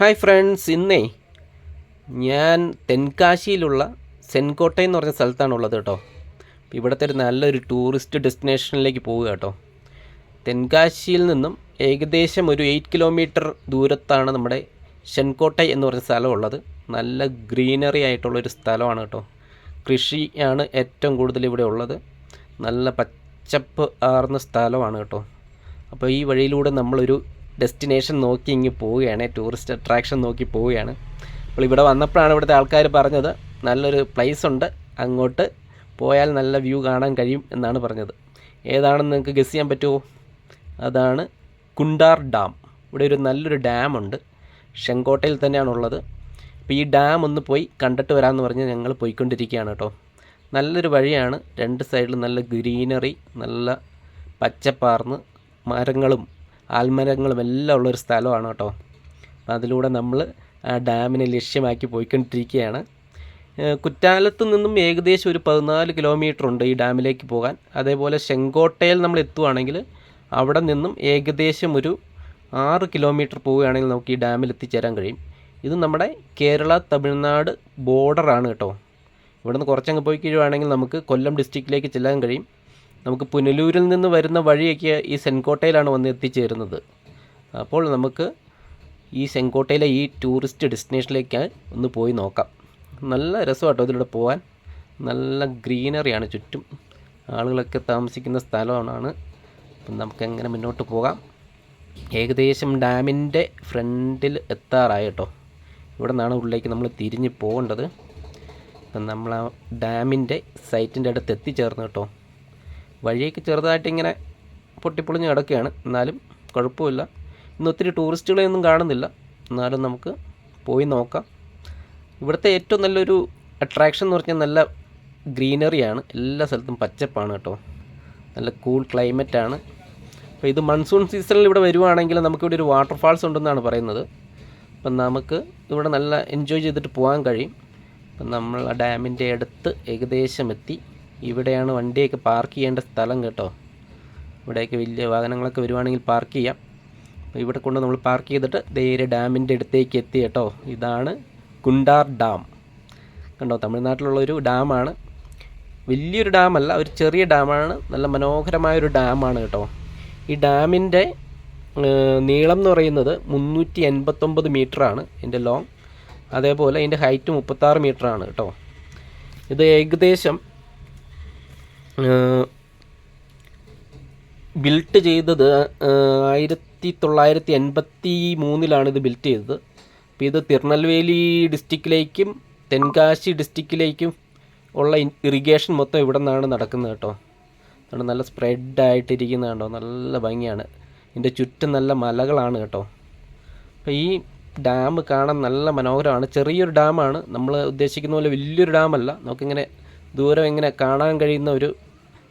Hi friends ഇന്നേ ഞാൻ തെൻകാശിയിലുള്ള സെൻകോട്ട എന്ന് പറഞ്ഞ സ്ഥലത്താണ് ഉള്ളത് കേട്ടോ. ഇവിടുത്തെ ഒരു നല്ലൊരു ടൂറിസ്റ്റ് ഡെസ്റ്റിനേഷനിലേക്ക് പോവുക കേട്ടോ. തെൻകാശിയിൽ നിന്നും ഏകദേശം ഒരു എയ്റ്റ് കിലോമീറ്റർ ദൂരത്താണ് നമ്മുടെ ഷെൻകോട്ട എന്ന് പറഞ്ഞ സ്ഥലമുള്ളത്. നല്ല ഗ്രീനറി ആയിട്ടുള്ളൊരു സ്ഥലമാണ് കേട്ടോ. കൃഷിയാണ് ഏറ്റവും കൂടുതൽ ഇവിടെ ഉള്ളത്. നല്ല പച്ചപ്പ് ആർന്ന സ്ഥലമാണ് കേട്ടോ. അപ്പോൾ ഈ വഴിയിലൂടെ നമ്മളൊരു ഡെസ്റ്റിനേഷൻ നോക്കി ഇങ്ങ് പോവുകയാണ് ടൂറിസ്റ്റ് അട്രാക്ഷൻ നോക്കി പോവുകയാണ്. അപ്പോൾ ഇവിടെ വന്നപ്പോഴാണ് ഇവിടുത്തെ ആൾക്കാർ പറഞ്ഞത് നല്ലൊരു പ്ലേസ് ഉണ്ട് അങ്ങോട്ട് പോയാൽ നല്ല വ്യൂ കാണാൻ കഴിയും എന്നാണ് പറഞ്ഞത്. ഏതാണെന്ന് നിങ്ങൾക്ക് ഗസ് ചെയ്യാൻ പറ്റുമോ? അതാണ് കുണ്ടാർ ഡാം. ഇവിടെ ഒരു നല്ലൊരു ഡാമുണ്ട് ചെങ്കോട്ടയിൽ തന്നെയാണുള്ളത് അപ്പോൾ ഈ ഡാം ഒന്ന് പോയി കണ്ടിട്ട് വരാമെന്ന് പറഞ്ഞ് ഞങ്ങൾ പോയിക്കൊണ്ടിരിക്കുകയാണ് കേട്ടോ. നല്ലൊരു വഴിയാണ്. രണ്ട് സൈഡിലും നല്ല ഗ്രീനറി നല്ല പച്ചപ്പാർന്ന് മരങ്ങളും ആൽമരങ്ങളും എല്ലാം ഉള്ളൊരു സ്ഥലമാണ് കേട്ടോ. അപ്പം അതിലൂടെ നമ്മൾ ആ ഡാമിനെ ലക്ഷ്യമാക്കി പോയിക്കൊണ്ടിരിക്കുകയാണ്. കുറ്റാലത്ത് നിന്നും ഏകദേശം ഒരു പതിനാല് കിലോമീറ്റർ ഉണ്ട് ഈ ഡാമിലേക്ക് പോകാൻ. അതേപോലെ ചെങ്കോട്ടയിൽ നമ്മൾ എത്തുവാണെങ്കിൽ അവിടെ നിന്നും ഏകദേശം ഒരു ആറ് കിലോമീറ്റർ പോവുകയാണെങ്കിൽ നമുക്ക് ഈ ഡാമിൽ എത്തിച്ചേരാൻ കഴിയും. ഇത് നമ്മുടെ കേരള തമിഴ്നാട് ബോർഡറാണ് കേട്ടോ. ഇവിടുന്ന് കുറച്ചങ്ങ് പോയി കഴിയുവാണെങ്കിൽ നമുക്ക് കൊല്ലം ഡിസ്ട്രിക്റ്റിലേക്ക് ചെല്ലാൻ കഴിയും. നമുക്ക് പുനലൂരിൽ നിന്ന് വരുന്ന വഴിയൊക്കെ ഈ സെൻകോട്ടയിലാണ് വന്ന് എത്തിച്ചേരുന്നത്. അപ്പോൾ നമുക്ക് ഈ സെൻകോട്ടയിലെ ഈ ടൂറിസ്റ്റ് ഡെസ്റ്റിനേഷനിലേക്ക് ഒന്ന് പോയി നോക്കാം. നല്ല രസമാട്ടോ ഇതിലൂടെ പോകാൻ നല്ല ഗ്രീനറിയാണ് ചുറ്റും. ആളുകളൊക്കെ താമസിക്കുന്ന സ്ഥലമാണ്. അപ്പം നമുക്ക് എങ്ങനെ മുന്നോട്ട് പോകാം. ഏകദേശം ഡാമിന്റെ ഫ്രണ്ടിൽ എത്താറായി കേട്ടോ. ഇവിടെ നിന്നാണ് ഉള്ളിലേക്ക് നമ്മൾ തിരിഞ്ഞ് പോകേണ്ടത്. അപ്പം നമ്മൾ ആ ഡാമിന്റെ സൈറ്റിന്റെ അടുത്ത് എത്തിച്ചേർന്ന് കേട്ടോ. വഴിയൊക്കെ ചെറുതായിട്ട് ഇങ്ങനെ പൊട്ടിപ്പൊളിഞ്ഞ് കിടക്കുകയാണ്. എന്നാലും കുഴപ്പമില്ല. ഇന്ന് ഒത്തിരി ടൂറിസ്റ്റുകളെയൊന്നും കാണുന്നില്ല. എന്നാലും നമുക്ക് പോയി നോക്കാം. ഇവിടുത്തെ ഏറ്റവും നല്ലൊരു അട്രാക്ഷൻ എന്ന് പറഞ്ഞാൽ നല്ല ഗ്രീനറിയാണ് എല്ലാ സ്ഥലത്തും പച്ചപ്പാണ് കേട്ടോ. നല്ല കൂൾ ക്ലൈമറ്റാണ് അപ്പോൾ ഇത് മൺസൂൺ സീസണിൽ ഇവിടെ വരുവാണെങ്കിൽ നമുക്കിവിടെ ഒരു വാട്ടർഫാൾസ് ഉണ്ടെന്നാണ് പറയുന്നത്. അപ്പം നമുക്ക് ഇവിടെ നല്ല എൻജോയ് ചെയ്തിട്ട് പോകാൻ കഴിയും. അപ്പം നമ്മൾ ആ ഡാമിന്റെ അടുത്ത് ഏകദേശം എത്തി. ഇവിടെയാണ് വണ്ടിയൊക്കെ പാർക്ക് ചെയ്യേണ്ട സ്ഥലം കേട്ടോ. ഇവിടെയൊക്കെ വലിയ വാഹനങ്ങളൊക്കെ വരുവാണെങ്കിൽ പാർക്ക് ചെയ്യാം. ഇവിടെ കൊണ്ട് നമ്മൾ പാർക്ക് ചെയ്തിട്ട് ധൈര്യ ഡാമിന്റെ അടുത്തേക്ക് എത്തി കേട്ടോ. ഇതാണ് കുണ്ടാർ ഡാം. കണ്ടോ തമിഴ്നാട്ടിലുള്ള ഒരു ഡാമാണ്. വലിയൊരു ഡാമല്ല ഒരു ചെറിയ ഡാമാണ്. നല്ല മനോഹരമായൊരു ഡാമാണ് കേട്ടോ. ഈ ഡാമിന്റെ നീളം എന്ന് പറയുന്നത് മുന്നൂറ്റി എൺപത്തൊമ്പത് മീറ്ററാണ് ഇതിന്റെ ലോങ്. അതേപോലെ ഇതിന്റെ ഹൈറ്റ് മുപ്പത്താറ് മീറ്ററാണ് കേട്ടോ. ഇത് ഏകദേശം ബിൽട്ട് ചെയ്തത് ആയിരത്തി തൊള്ളായിരത്തി എൺപത്തി മൂന്നിലാണ് ഇത് ബിൽറ്റ് ചെയ്തത്. അപ്പോൾ ഇത് തിരുനെൽവേലി ഡിസ്ട്രിക്റ്റിലേക്കും തെൻകാശി ഡിസ്ട്രിക്റ്റിലേക്കും ഉള്ള ഇറിഗേഷൻ മൊത്തം ഇവിടെ നിന്നാണ് നടക്കുന്നത് കേട്ടോ. അതുകൊണ്ട് നല്ല സ്പ്രെഡായിട്ടിരിക്കുന്നത് കേട്ടോ. നല്ല ഭംഗിയാണ്. ഇതിന്റെ ചുറ്റും നല്ല മലകളാണ് കേട്ടോ. അപ്പോൾ ഈ ഡാം കാണാൻ നല്ല മനോഹരമാണ്. ചെറിയൊരു ഡാമാണ് നമ്മൾ ഉദ്ദേശിക്കുന്ന പോലെ വലിയൊരു ഡാമല്ല നമുക്കിങ്ങനെ ദൂരം ഇങ്ങനെ കാണാൻ കഴിയുന്ന ഒരു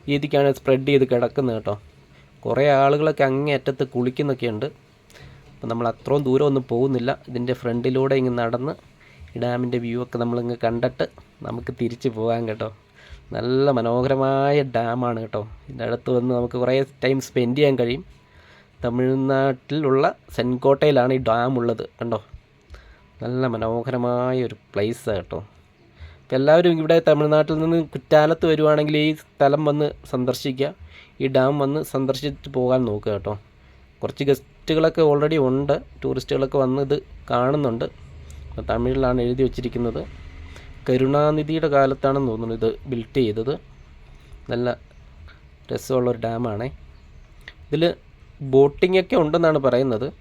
രീതിക്കാണ് സ്പ്രെഡ് ചെയ്ത് കിടക്കുന്നത് കേട്ടോ. കുറേ ആളുകളൊക്കെ അങ്ങേ അറ്റത്ത് കുളിക്കുന്നൊക്കെയുണ്ട്. അപ്പോൾ നമ്മൾ അത്രയും ദൂരം ഒന്നും പോകുന്നില്ല. ഇതിന്റെ ഫ്രണ്ടിലൂടെ ഇങ്ങ് നടന്ന് ഈ ഡാമിന്റെ വ്യൂ ഒക്കെ നമ്മളിങ്ങ് കണ്ടിട്ട് നമുക്ക് തിരിച്ച് പോകാം കേട്ടോ. നല്ല മനോഹരമായ ഡാമാണ് കേട്ടോ. ഇതിന്റെ അടുത്ത് വന്ന് നമുക്ക് കുറേ ടൈം സ്പെൻഡ് ചെയ്യാൻ കഴിയും. തമിഴ്നാട്ടിലുള്ള സെൻകോട്ടയിലാണ് ഈ ഡാം ഉള്ളത് കണ്ടോ? നല്ല മനോഹരമായ ഒരു പ്ലേസ് കേട്ടോ. അപ്പോൾ എല്ലാവരും ഇവിടെ തമിഴ്നാട്ടിൽ നിന്ന് കുറ്റാലത്ത് വരുവാണെങ്കിൽ ഈ സ്ഥലം വന്ന് സന്ദർശിക്കുക. ഈ ഡാം വന്ന് സന്ദർശിച്ചിട്ട് പോകാൻ നോക്കുക കേട്ടോ. കുറച്ച് ഗസ്റ്റുകളൊക്കെ ഓൾറെഡി ഉണ്ട്. ടൂറിസ്റ്റുകളൊക്കെ വന്ന് ഇത് കാണുന്നുണ്ട്. അപ്പോൾ തമിഴിലാണ് എഴുതി വച്ചിരിക്കുന്നത്. കരുണാനിധിയുടെ കാലത്താണെന്ന് തോന്നുന്നു ഇത് ബിൽറ്റ് ചെയ്തത്. നല്ല രസമുള്ളൊരു ഡാമാണേ ഇതിൽ ബോട്ടിംഗ് ഒക്കെ ഉണ്ടെന്നാണ് പറയുന്നത്.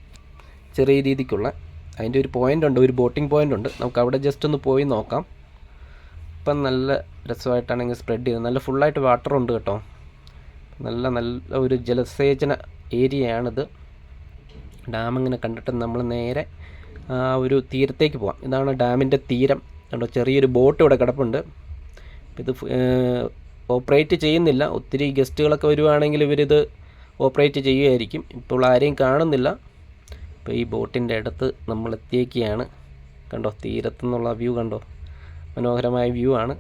ചെറിയ രീതിക്കുള്ള. അതിന്റെ ഒരു പോയിന്റ് ഉണ്ട്. ഒരു ബോട്ടിംഗ് പോയിന്റ് ഉണ്ട്. നമുക്ക് അവിടെ ജസ്റ്റ് ഒന്ന് പോയി നോക്കാം. ഇപ്പം നല്ല രസമായിട്ടാണെങ്കിൽ സ്പ്രെഡ് ചെയ്തത് നല്ല ഫുള്ളായിട്ട് വാട്ടർ ഉണ്ട് കേട്ടോ. നല്ല നല്ല ഒരു ജലസേചന ഏരിയയാണിത്. ഡാം ഇങ്ങനെ കണ്ടിട്ട് നമ്മൾ നേരെ ആ ഒരു തീരത്തേക്ക് പോകാം ഇതാണ് ഡാമിന്റെ തീരം. കണ്ടോ ചെറിയൊരു ബോട്ട് ഇവിടെ കിടപ്പുണ്ട്. ഇത് ഓപ്പറേറ്റ് ചെയ്യുന്നില്ല. ഒത്തിരി ഗസ്റ്റുകളൊക്കെ വരുവാണെങ്കിൽ ഇവരിത് ഓപ്പറേറ്റ് ചെയ്യുമായിരിക്കും ഇപ്പോൾ ആരെയും കാണുന്നില്ല. ഇപ്പോൾ ഈ ബോട്ടിന്റെ അടുത്ത് നമ്മൾ എത്തിയേക്കുകയാണ്. കണ്ടോ തീരത്തുനിന്നുള്ള വ്യൂ കണ്ടോ? മനോഹരമായ വ്യൂ ആണ്.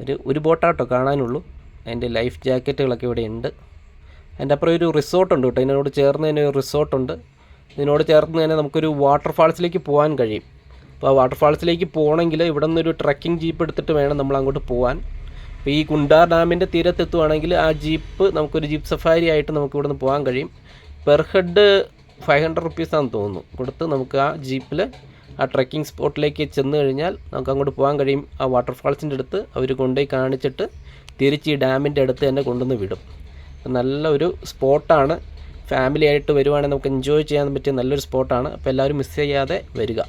ഒരു ഒരു ബോട്ടാട്ടോ കാണാനുള്ളൂ. അതിന്റെ ലൈഫ് ജാക്കറ്റുകളൊക്കെ ഇവിടെ ഉണ്ട്. അതിന്റെ അപ്പുറം ഒരു റിസോർട്ടുണ്ട് കേട്ടോ. ഇതിനോട് ചേർന്ന് തന്നെ ഒരു റിസോർട്ടുണ്ട് ഇതിനോട് ചേർന്ന് തന്നെ നമുക്കൊരു വാട്ടർഫാൾസിലേക്ക് പോകാൻ കഴിയും. അപ്പോൾ ആ വാട്ടർഫാൾസിലേക്ക് പോകണമെങ്കിൽ ഇവിടെ നിന്നൊരു ട്രക്കിംഗ് ജീപ്പ് എടുത്തിട്ട് വേണം നമ്മൾ അങ്ങോട്ട് പോകാൻ. അപ്പോൾ ഈ കുണ്ടാർ ഡാമിന്റെ തീരത്തെത്തുവാണെങ്കിൽ ആ ജീപ്പ് നമുക്കൊരു ജീപ്പ് സഫാരി ആയിട്ട് നമുക്ക് ഇവിടെ നിന്ന് പോകാൻ കഴിയും. പെർ ഹെഡ് ഫൈവ് ഹൺഡ്രഡ് റുപ്പീസാണെന്ന് തോന്നുന്നു. കൊടുത്ത് നമുക്ക് ആ ജീപ്പിൽ ആ ട്രക്കിംഗ് സ്പോട്ടിലേക്ക് ചെന്ന് കഴിഞ്ഞാൽ നമുക്ക് അങ്ങോട്ട് പോകാൻ കഴിയും. ആ വാട്ടർഫാൾസിന്റെ അടുത്ത് അവർ കൊണ്ടുപോയി കാണിച്ചിട്ട് തിരിച്ച് ഈ ഡാമിന്റെ അടുത്ത് തന്നെ കൊണ്ടുവന്ന് വിടും. നല്ല ഒരു സ്പോട്ടാണ് ഫാമിലി ആയിട്ട് വരുവാണെങ്കിൽ നമുക്ക് എൻജോയ് ചെയ്യാൻ പറ്റിയ നല്ലൊരു സ്പോട്ടാണ് അപ്പോൾ എല്ലാവരും മിസ് ചെയ്യാതെ വരിക.